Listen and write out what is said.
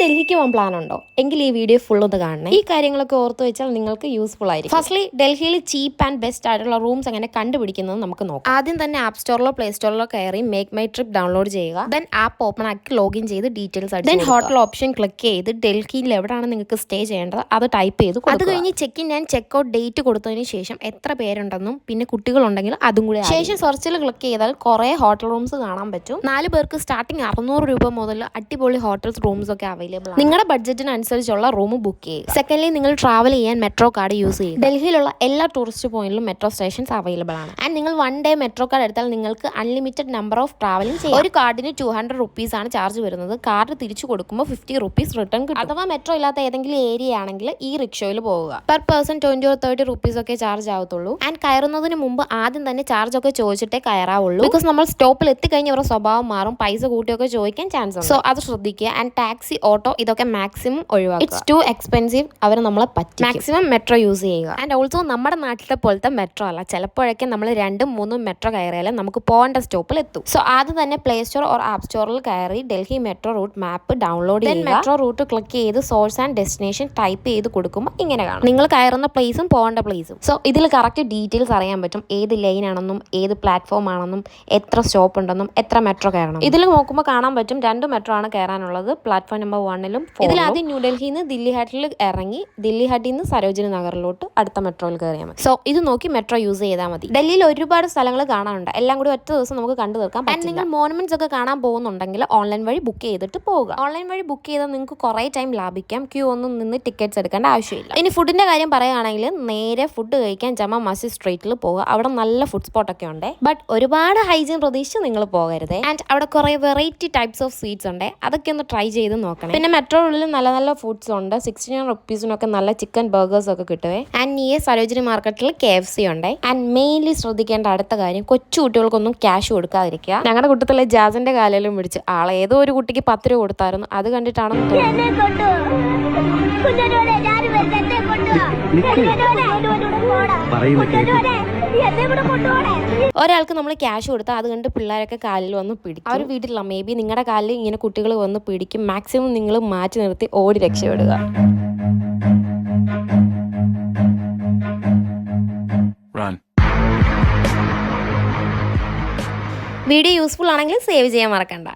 ഡൽഹിക്ക് പോകാൻ പ്ലാൻ ഉണ്ടോ? എങ്കിൽ ഈ വീഡിയോ ഫുൾ ഒന്ന് കാണണം. ഈ കാര്യങ്ങളൊക്കെ ഓർത്ത് വെച്ചാൽ നിങ്ങൾക്ക് യൂസ്ഫുൾ ആയിരിക്കും. ഫസ്റ്റ്ലി ഡൽഹിയിൽ ചീപ്പ് ആൻഡ് ബെസ്റ്റ് ആയിട്ടുള്ള റൂംസ് എങ്ങനെ കണ്ടുപിടിക്കുന്നത് നമുക്ക് നോക്കാം. ആദ്യം തന്നെ ആപ്പ് സ്റ്റോറിലോ പ്ലേ സ്റ്റോറിലോ കയറി മേക്ക് മൈ ട്രിപ്പ് ഡൗൺലോഡ് ചെയ്യുക. ദെൻ ആപ്പ് ഓപ്പൺ ആക്കി ലോഗിൻ ചെയ്ത് ഡീറ്റെയിൽസ് അടിച്ച് ദെൻ ഹോട്ടൽ ഓപ്ഷൻ ക്ലിക്ക് ചെയ്ത് ഡൽഹിയിൽ എവിടെയാണ് നിങ്ങൾക്ക് സ്റ്റേ ചെയ്യേണ്ടത് അത് ടൈപ്പ് ചെയ്ത് അത് കഴിഞ്ഞ് check in and check out date കൊടുത്തതിന് ശേഷം എത്ര പേരുണ്ടെന്നും പിന്നെ കുട്ടികൾ ഉണ്ടെങ്കിൽ അതും കൂടി ശേഷം സെർച്ചിൽ ക്ലിക്ക് ചെയ്താൽ കുറേ ഹോട്ടൽ റൂംസ് കാണാൻ പറ്റും. നാല് പേർക്ക് സ്റ്റാർട്ടിങ് അറുന്നൂറ് രൂപ മുതൽ അടിപൊളി ഹോട്ടൽസ് റൂംസ് ഒക്കെ അവൈലബിൾ ആണ്. നിങ്ങളുടെ ബഡ്ജറ്റിനനുസരിച്ചുള്ള റൂം ബുക്ക് ചെയ്യുക സെക്കൻഡ്ലി നിങ്ങൾ ട്രാവൽ ചെയ്യാൻ മെട്രോ കാർഡ് യൂസ് ചെയ്യുക ഡൽഹിയിലുള്ള എല്ലാ ടൂറിസ്റ്റ് പോയിന്റിലും മെട്രോ സ്റ്റേഷൻസ് അവൈലബിൾ ആണ്. ആൻഡ് നിങ്ങൾ വൺ ഡേ മെട്രോ കാർഡ് എടുത്താൽ നിങ്ങൾക്ക് അൺലിമിറ്റഡ് നമ്പർ ഓഫ് ട്രാവലിംഗ് ചെയ്യാം. ഒരു കാർഡിന് ടു ഹൺഡ്രഡ് റുപ്പീസ് ആണ് ചാർജ് വരുന്നത്. കാർഡ് തിരിച്ചു കൊടുക്കുമ്പോൾ ഫിഫ്റ്റി റുപ്പീസ് റിട്ടേൺ കിട്ടും. അഥവാ മെട്രോ ഇല്ലാത്ത ഏതെങ്കിലും ഏരിയ ആണെങ്കിൽ ഈ റിക്ഷയിൽ പോവുക. Per person twenty or thirty rupees ഒക്കെ ചാർജ് ആവത്തുള്ളൂ. ആൻഡ് കയറുന്നതിന് മുമ്പ് ആദ്യം തന്നെ ചാർജ് ഒക്കെ ചോദിച്ചിട്ടേ കയറാവുള്ളൂ. ബിക്കോസ് നമ്മൾ സ്റ്റോപ്പിൽ എത്തിക്കഴിഞ്ഞ അവരുടെ സ്വഭാവം മാറും. പൈസ കൂട്ടിയൊക്കെ ചോദിക്കാൻ ചാൻസ് ഉണ്ട്. സോ അത് ശ്രദ്ധിക്കുക. ആൻഡ് ടാക്സി ഓട്ടോ ഇതൊക്കെ മാക്സിമം ഒഴിവാക്കുക. ഇറ്റ്സ് ടു എക്സ്പെൻസീവ് അവർ നമ്മളെ പറ്റും മാക്സിമം മെട്രോ യൂസ് ചെയ്യുക. ആൻഡ് ഓൾസോ നമ്മുടെ നാട്ടിലെ പോലത്തെ മെട്രോ അല്ല. ചിലപ്പോഴൊക്കെ നമ്മൾ രണ്ടും മൂന്നും മെട്രോ കയറിയാലും നമുക്ക് പോകേണ്ട സ്റ്റോപ്പിൽ എത്തും. സോ ആദ്യം തന്നെ പ്ലേ സ്റ്റോർ ഓർ ആപ്പ് സ്റ്റോറിൽ കയറി Delhi metro route map download ചെയ്യുക. മെട്രോ റൂട്ട് ക്ലിക്ക് ചെയ്ത് സോഴ്സ് ആൻഡ് ഡെസ്റ്റിനേഷൻ ടൈപ്പ് ചെയ്ത് കൊടുക്കുമ്പോൾ ഇങ്ങനെ കാണും. നിങ്ങൾ കയറുന്ന പ്ലേസും പോകേണ്ട പ്ലേസും സോ ഇതിൽ കറക്റ്റ് ഡീറ്റെയിൽസ് അറിയാൻ പറ്റും. ഏത് ലൈൻ ആണെന്നും ഏത് പ്ലാറ്റ്ഫോം ആണെന്നും എത്ര സ്റ്റോപ്പ് ഉണ്ടെന്നും എത്ര മെട്രോ കയറണം ഇതിൽ നോക്കുമ്പോൾ കാണാൻ പറ്റും. രണ്ട് മെട്രോ ആണ് കയറാനുള്ളത്. പ്ലാറ്റ്ഫോം നമ്പർ വണ്ണിലും ഇതിൽ ആദ്യം ന്യൂഡൽഹിയിൽ നിന്ന് ദില്ലി ഹാട്ടിൽ ഇറങ്ങി ദില്ലി ഹാട്ടിൽ നിന്ന് സരോജിനി നഗറിലോട്ട് അടുത്ത മെട്രോയിൽ കയറിയാൽ മതി. സോ ഇത് നോക്കി മെട്രോ യൂസ് ചെയ്താൽ മതി. ഡൽഹിയിൽ ഒരുപാട് സ്ഥലങ്ങൾ കാണാനുണ്ട്. എല്ലാം കൂടി ഒറ്റ ദിവസം നമുക്ക് കണ്ടു തീർക്കാം നിങ്ങൾ മോണുമെന്റ്സ് ഒക്കെ കാണാൻ പോകുന്നുണ്ടെങ്കിൽ ഓൺലൈൻ വഴി ബുക്ക് ചെയ്തിട്ട് പോവുക. ഓൺലൈൻ വഴി ബുക്ക് ചെയ്താൽ നിങ്ങൾക്ക് കുറേ ടൈം ലാഭിക്കാം. ക്യൂ ഒന്നും നിന്ന് ടിക്കറ്റ്സ് എടുക്കേണ്ട ആവശ്യമില്ല. ഇനി ഫുഡിന്റെ കാര്യം പറയുകയാണെങ്കിൽ നേരെ ഫുഡ് കഴിക്കാൻ ജമ മസ്ജിദ് സ്ട്രീറ്റിൽ പോകുക അവിടെ നല്ല ഫുഡ് സ്പോട്ട് ഒക്കെ ഉണ്ട്. ബട്ട് ഒരുപാട് ഹൈജീൻ പ്രതീക്ഷിച്ച് നിങ്ങൾ പോകരുത്. ആൻഡ് അവിടെ കുറേ വെറൈറ്റി ടൈപ്സ് ഓഫ് സ്വീറ്റ്സ് ഉണ്ട്. അതൊക്കെ ഒന്ന് ട്രൈ ചെയ്ത് നോക്കണം. പിന്നെ മെട്രോ ഉള്ളിൽ നല്ല നല്ല ഫുഡ്സ് ഉണ്ട്. സിക്സ്റ്റി നയൻ റുപ്പീസിനൊക്കെ നല്ല ചിക്കൻ ബർഗേഴ്സ് ഒക്കെ കിട്ടുവേ. ആൻഡ് നിയർ സരോജിനി മാർക്കറ്റിൽ കെ എഫ് സി ഉണ്ട്. ആൻഡ് മെയിൻലി ശ്രദ്ധിക്കേണ്ട അടുത്ത കാര്യം കൊച്ചു കുട്ടികൾക്കൊന്നും ക്യാഷ് കൊടുക്കാതിരിക്കുക. ഞങ്ങളുടെ കൂട്ടത്തിലെ ജാസിന്റെ കാലിലും പിടിച്ച് ആളെ ഏതോ ഒരു കുട്ടിക്ക് പത്ത് രൂപ കൊടുത്തായിരുന്നു. അത് കണ്ടിട്ടാണെന്ന് തോന്നുന്നു എന്നെ കൊണ്ടു കുഞ്ഞനോടെ ഞാൻ വരുന്ന എന്നെ കൊണ്ടു പറയുന്ന ഒരാൾക്ക് നമ്മൾ ക്യാഷ് കൊടുത്താൽ അത് കണ്ട് പിള്ളേരൊക്കെ കാലിൽ വന്ന് പിടിക്കും. അവർ വീട്ടിലുള്ള മേ ബി നിങ്ങളുടെ കാലിൽ ഇങ്ങനെ കുട്ടികൾ വന്ന് പിടിക്കും. മാക്സിമം നിങ്ങൾ മാറ്റി നിർത്തി ഓടി രക്ഷപ്പെടുക. വീഡിയോ യൂസ്ഫുൾ ആണെങ്കിൽ സേവ് ചെയ്യാൻ മറക്കണ്ട.